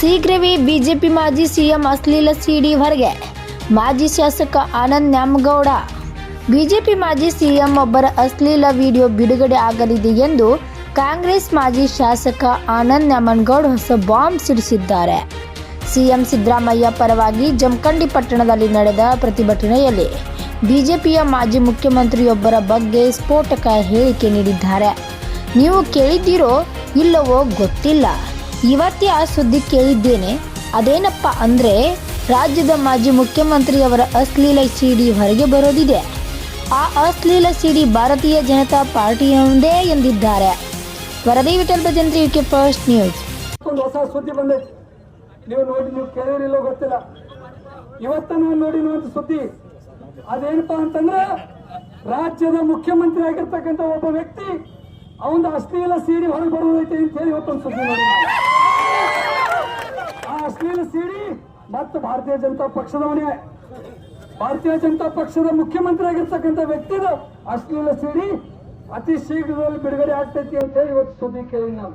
ಶೀಘ್ರವೇ ಬಿಜೆಪಿ ಮಾಜಿ ಸಿಎಂ ಅಶ್ಲೀಲ ಸಿಡಿ ಹೊರಗೆ. ಮಾಜಿ ಶಾಸಕ ಆನಂದ್ ನ್ಯಾಮಗೌಡ. ಬಿಜೆಪಿ ಮಾಜಿ ಸಿಎಂ ಒಬ್ಬರ ಅಶ್ಲೀಲ ವಿಡಿಯೋ ಬಿಡುಗಡೆ ಆಗಲಿದೆ ಎಂದು ಕಾಂಗ್ರೆಸ್ ಮಾಜಿ ಶಾಸಕ ಆನಂದ್ ನ್ಯಾಮನಗೌಡ ಹೊಸ ಬಾಂಬ್ ಸಿಡಿಸಿದ್ದಾರೆ ಸಿಎಂ ಸಿದ್ದರಾಮಯ್ಯ ಪರವಾಗಿ ಜಮಖಂಡಿ ಪಟ್ಟಣದಲ್ಲಿ ನಡೆದ ಪ್ರತಿಭಟನೆಯಲ್ಲಿ ಬಿಜೆಪಿಯ ಮಾಜಿ ಮುಖ್ಯಮಂತ್ರಿಯೊಬ್ಬರ ಬಗ್ಗೆ ಸ್ಫೋಟಕ ಹೇಳಿಕೆ ನೀಡಿದ್ದಾರೆ. ನೀವು ಕೇಳಿದ್ದೀರೋ ಇಲ್ಲವೋ ಗೊತ್ತಿಲ್ಲ. ಇವತ್ತೇ ಆ ಸುದ್ದಿ ಕೇಳಿದ್ದೇನೆ. ಅದೇನಪ್ಪ ಅಂದ್ರೆ, ರಾಜ್ಯದ ಮಾಜಿ ಮುಖ್ಯಮಂತ್ರಿಯವರ ಅಶ್ಲೀಲ ಸಿಡಿ ಹೊರಗೆ ಬರೋದಿದೆ. ಆ ಅಶ್ಲೀಲ ಸಿಡಿ ಭಾರತೀಯ ಜನತಾ ಪಾರ್ಟಿಯೊಂದೇ ಎಂದಿದ್ದಾರೆ. ವರದಿ Vithal Bhajantri UK first news. ಒಂದು ಹೊಸ ಸುದ್ದಿ ನೀವು ನೋಡಿ, ನೀವು ಗೊತ್ತಿಲ್ಲ. ಇವತ್ತ ನಾವು ಒಂದು ಸುದ್ದಿ, ಅದೇನಪ್ಪ ಅಂತಂದ್ರೆ, ರಾಜ್ಯದ ಮುಖ್ಯಮಂತ್ರಿ ಆಗಿರ್ತಕ್ಕಂಥ ಒಬ್ಬ ವ್ಯಕ್ತಿ ಅವನ ಅಶ್ಲೀಲ ಸೀಡಿ ಹೊರಗೆ ಬರುವುದೈತೆ ಅಂತ ಹೇಳಿ ಇವತ್ತೊಂದು ಸುದ್ದಿ ನೋಡಿ. ಆ ಅಶ್ಲೀಲ ಸೀಡಿ ಮತ್ತು ಭಾರತೀಯ ಜನತಾ ಪಕ್ಷದವನೇ ಭಾರತೀಯ ಜನತಾ ಪಕ್ಷದ ಮುಖ್ಯಮಂತ್ರಿ ಆಗಿರ್ತಕ್ಕಂಥ ವ್ಯಕ್ತಿದು ಅಶ್ಲೀಲ ಸೀಡಿ ಅತಿ ಶೀಘ್ರದಲ್ಲಿ ಬಿಡುಗಡೆ ಆಗ್ತೈತಿ ಅಂತ ಹೇಳಿ ಇವತ್ತು ಸುದ್ದಿ ಕೇಳಿ ನಾವು